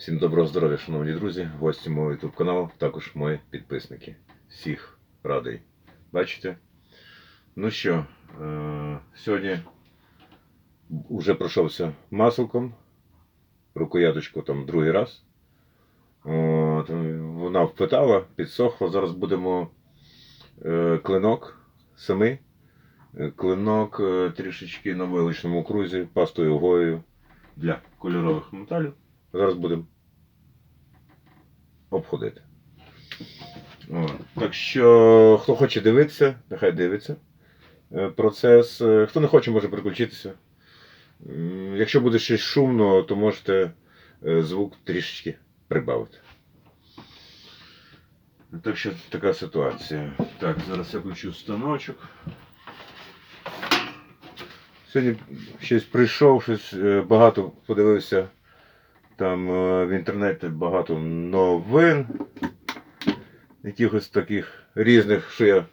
Всім доброго здоров'я, шановні друзі, гості мого YouTube каналу, також мої підписники. Всіх радий бачите. Ну що, е- сьогодні вже пройшовся масликом, рукояточку там другий раз. От, вона впитала, підсохла. Зараз будемо е- клинок самий. Е, Клинок е, трішечки на виличному крузі, пастою гою для кольорових металів. Зараз будемо обходити. О, так що, хто хоче дивитися, нехай дивиться. Е, Процес. е, Хто не хоче, може приключитися. Якщо буде щось шумно, то можете е, звук трішечки прибавити. Так що така ситуація. Так, зараз я включу станочок. Сьогодні щось прийшов, щось багато подивився. Там е, в інтернеті багато новин, якихось таких різних, що я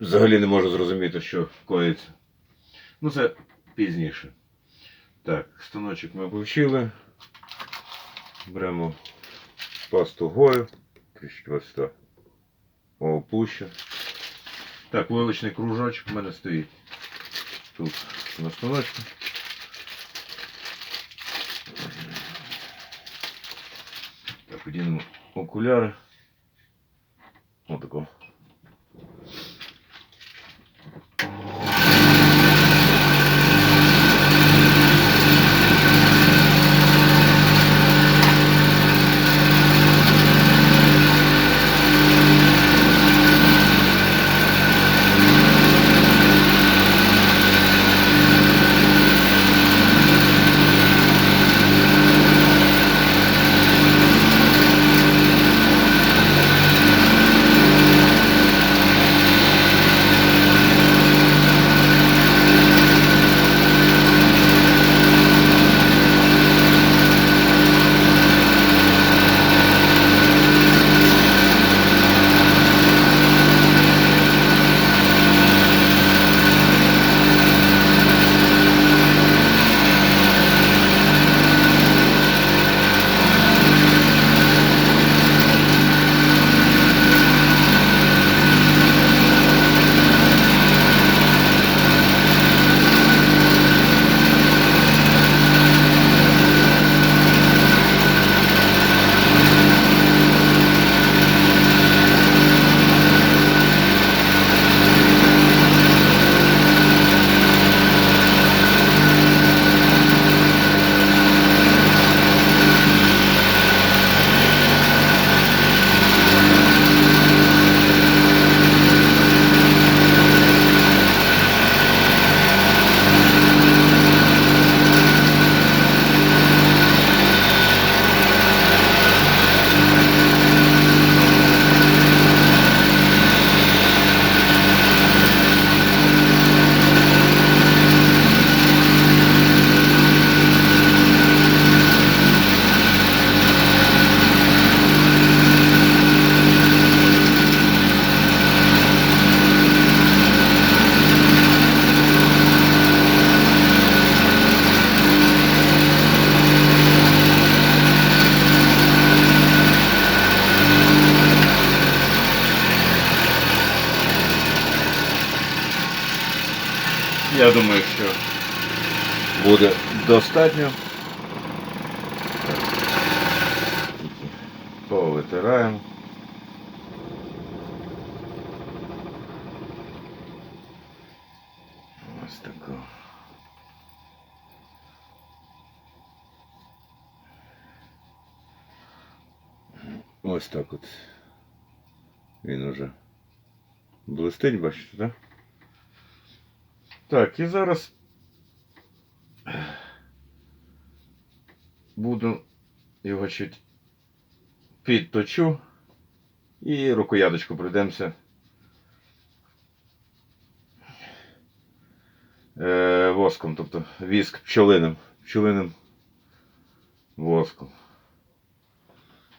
взагалі не можу зрозуміти, що коїться. Ну, це пізніше. Так, станочок ми вивчили. Беремо пасту гою. Трішки ось так. Опущу. Так, вилочний кружочок в мене стоїть. Тут на станочку. Одінемо окуляри. достатньо. Так. Повитираємо. Ось тако. Ось так от. Він уже блистить, бачите, так? Так, і зараз буду його чуть підточу і рукояточку пройдемося. Е, воском, тобто віск пчолиним, пчолиним воском.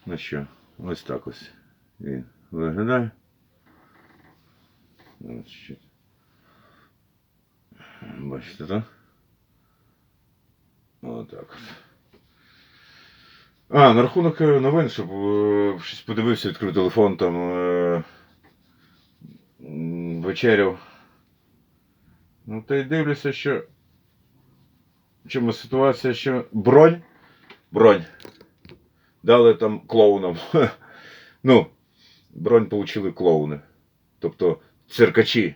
Ну що, ось так ось він виглядає. Ось ще. Бачите, так? Отак. от. А, на рахунок е, новин, щоб е, щось подивився, відкрив телефон, там е, м, вечеряв. Ну, та й дивлюся, що. В чому ситуація, що бронь. Бронь. Дали там клоунам. Ну, бронь получили клоуни. Тобто циркачі.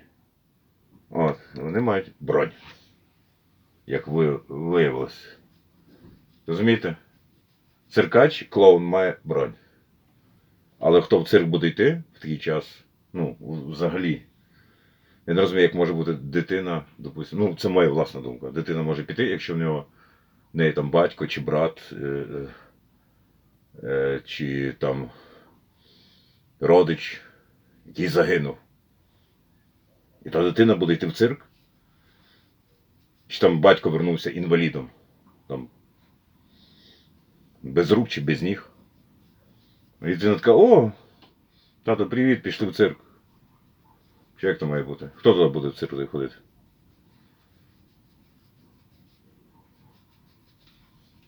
От, вони мають бронь. Як ви, виявилось. Розумієте? Циркач, клоун має бронь. Але хто в цирк буде йти в такий час? Ну, взагалі. Я не розумію, як може бути дитина, допустимо. Ну, це моя власна думка. Дитина може піти, якщо в нього в неї там батько чи брат, е, е, е, чи там родич, який загинув. І та дитина буде йти в цирк. Чи там батько вернувся інвалідом. Без рук чи без ніг. І дитина така, о, тато, привіт, пішли в цирк. Чи як то має бути? Хто туди буде в цирк ходити?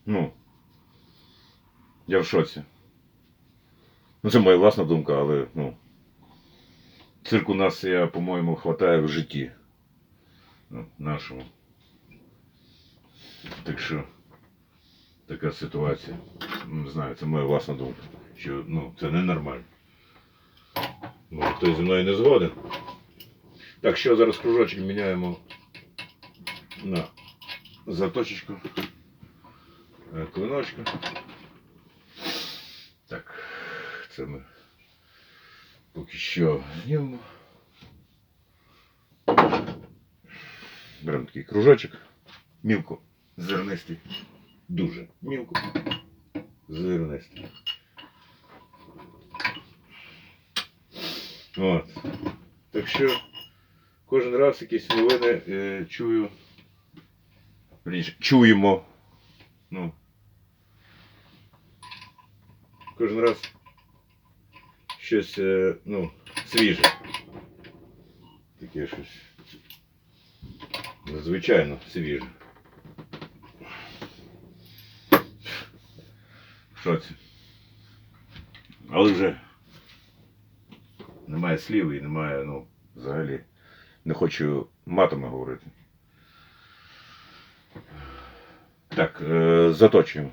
Ну. Я в шоці. Ну, це моя власна думка, але ну. Цирк у нас, я, по-моєму, хватає в житті. Ну, нашому. Так що така ситуація. Не знаю, це моя власна думка. Що ну, це ненормально. Може хтось зі мною не згоден. Так, що зараз кружочок міняємо на заточечку. Е, Клиночка. Так, це ми поки що знімемо. Беремо такий кружочок. Мілко зернистий. Дуже мілко. Зернистий. От. Так що кожен раз якісь новини е, чую. Верніше, чуємо. Ну. Кожен раз щось, е, ну, свіже. Таке щось. Надзвичайно свіже. Що? Але вже немає слів і немає, ну, взагалі. Не хочу матами говорити. Так, е, заточуємо.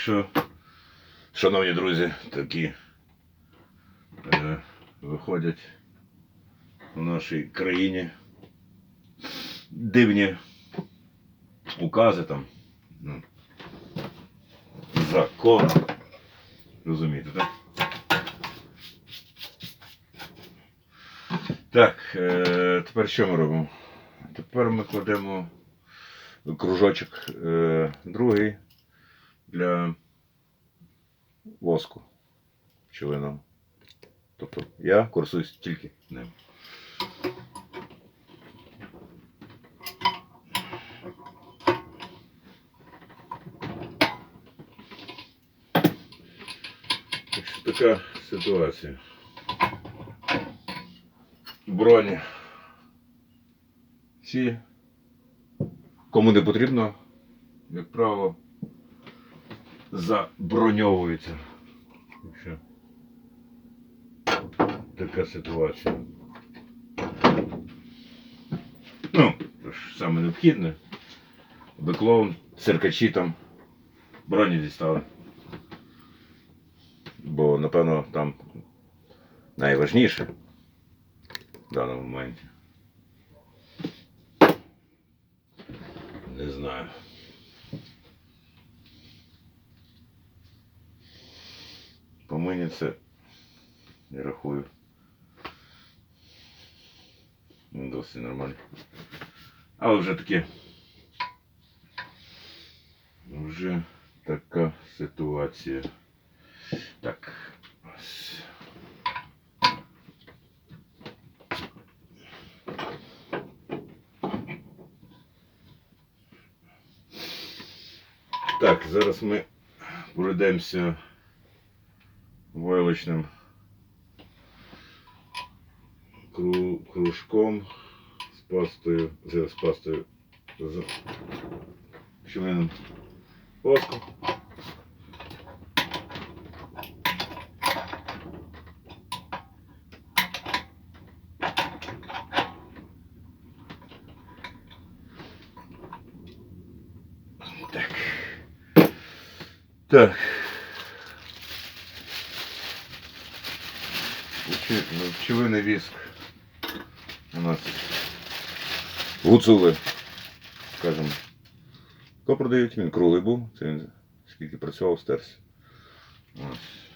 Що, шановні друзі, такі е, виходять у нашій країні дивні укази там. Ну, закон. Розумієте, так? Так, е, тепер що ми робимо? Тепер ми кладемо кружочок е, другий для воску пчелиного. Тобто я користуюсь тільки ним. Так така ситуація. Броні. Всі, кому не потрібно, як правило, заброньовуються. Так що така ситуація. Ну, це ж саме необхідне. Биклоун, циркачі там броні дістали. Бо, напевно, там найважніше в даному моменті. Не знаю. Мені це я рахую. Досить нормально. Але вже таке. Вже така ситуація. Так. Так, зараз ми пройдемося кру- кружком з пастою, з, пастою з пчелиним воском. Так. Так. Пчи- ну, Пчелиний віск у нас гуцули, скажімо. Хто продають? Він круглий був. Це він скільки працював, стерся. Ось.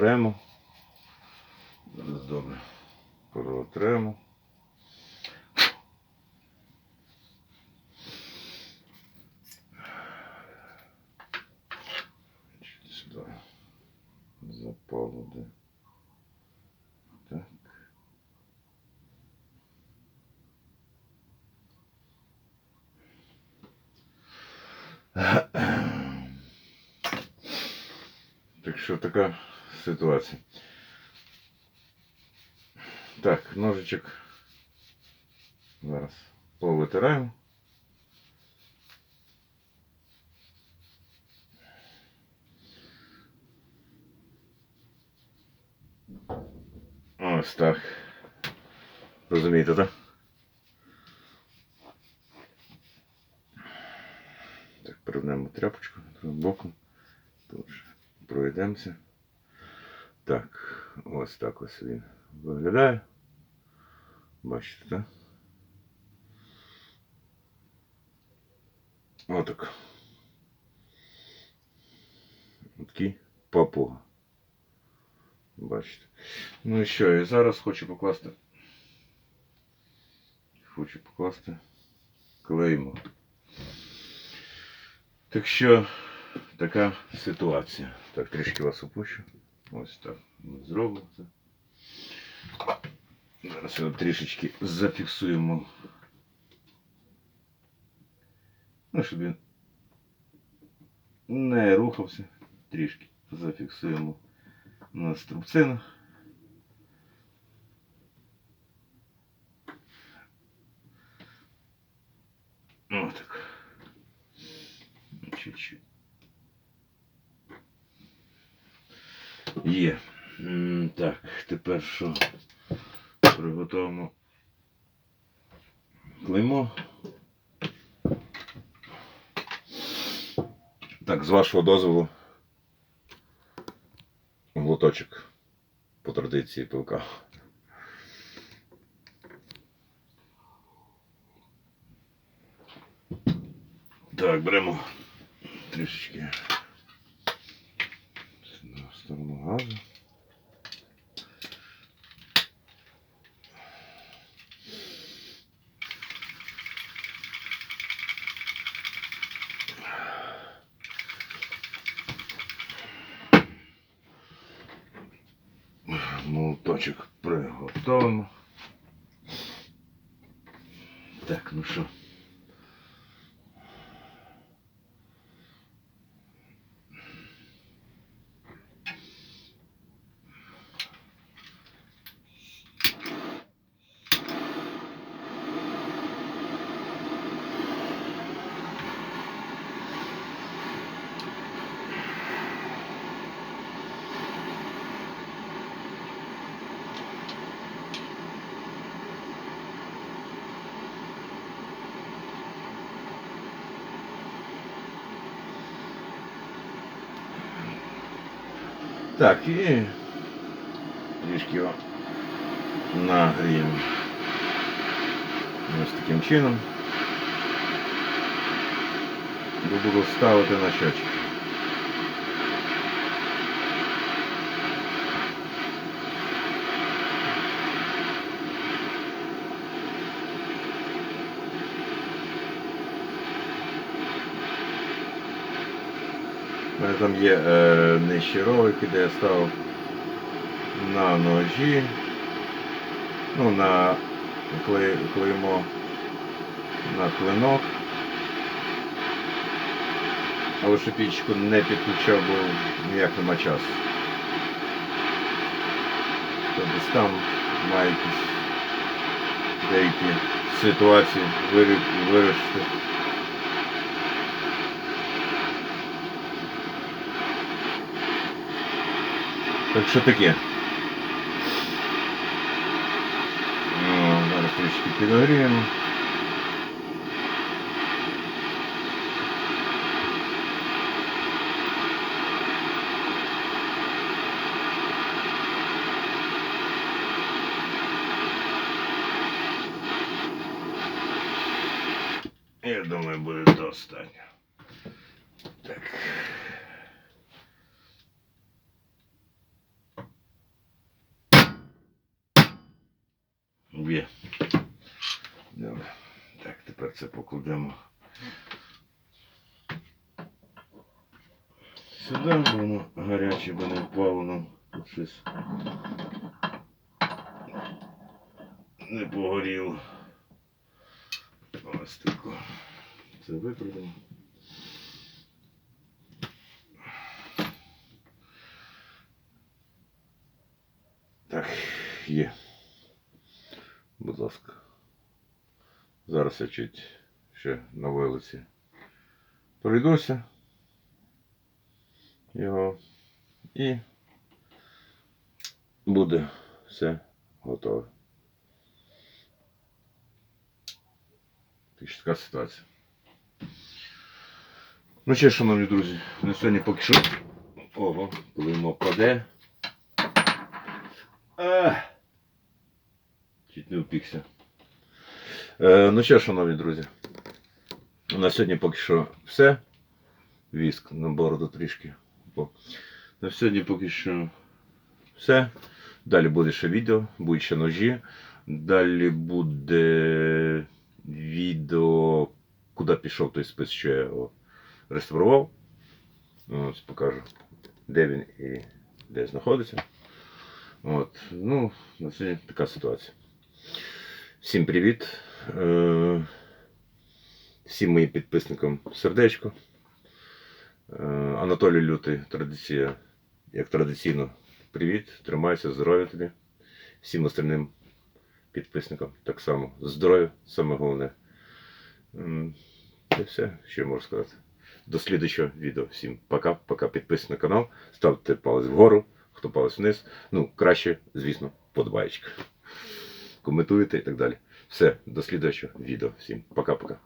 Протремо. Зараз добре. Протремо. Сюди. Запалуди. Так. Так що така ситуація. Так, ножичок. Зараз повитираємо. Ось так. Розумієте, так? Так, перевернемо тряпочку другим боком. Тут пройдемося. Так, ось так ось він виглядає. Бачите, так? Отак. Такий папуга. Бачите. Ну і що, і зараз хочу покласти. Хочу покласти клеймо. Так що така ситуація. Так, трішки вас опущу. Ось так. Ми це. Зараз його трішечки зафіксуємо. Ну, щоб він не рухався. Трішки зафіксуємо на струбцинах. Отак. Чуть-чуть. Є. М, Що? Приготуємо клеймо. Так, з вашого дозволу. Глоточок по традиції пилка. Так, беремо трішечки на сторону газу. Молоточок приготовимо. Так, ну що. Так, і трішки нагріємо. Ось таким чином. Буду ставити на щочик. У мене там є е, нижчі ролики, де я став на ножі, ну, на клей, клеймо на клинок. Але шипічку не підключав, бо ніяк нема часу. Тобто там має якісь деякі ситуації вирі- вирішити. Так що таке? Ну, зараз трішки підогріємо. Я думаю, буде достатньо. Так. Є. Добре. Так, це покладемо. Сюди воно гаряче, бо не впало нам тут щось. Не погоріло. Ось тако. Це викладемо. Так, є. Будь ласка. Чуть ще на вулиці пройдуся. Його. І буде все готове. Що така ситуація. Ну що, шановні друзі, на сьогодні поки що. Ого, коли воно паде. Чуть не впікся. Е, ну що, шановні друзі, на сьогодні поки що все. Віск на бороду трішки. На сьогодні поки що все. Далі буде ще відео, будуть ще ножі. Далі буде відео, куди пішов той спис, що я його реставрував. Ось покажу, де він і де знаходиться. От. Ну, на сьогодні така ситуація. Всім привіт. Е, Всім моїм підписникам сердечко. Е, Анатолій Лютий, традиція, як традиційно, привіт, тримайся, здоров'я тобі. Всім остальним підписникам так само здоров'я, саме головне. Це все, що я можу сказати. До слідчого відео. Всім пока, пока. Підписуйтесь на канал, ставте палець вгору, хто палець вниз. Ну, краще, звісно, подбаєчка. Коментуйте і так далі. Все, до слідчого відео. Всім пока-пока.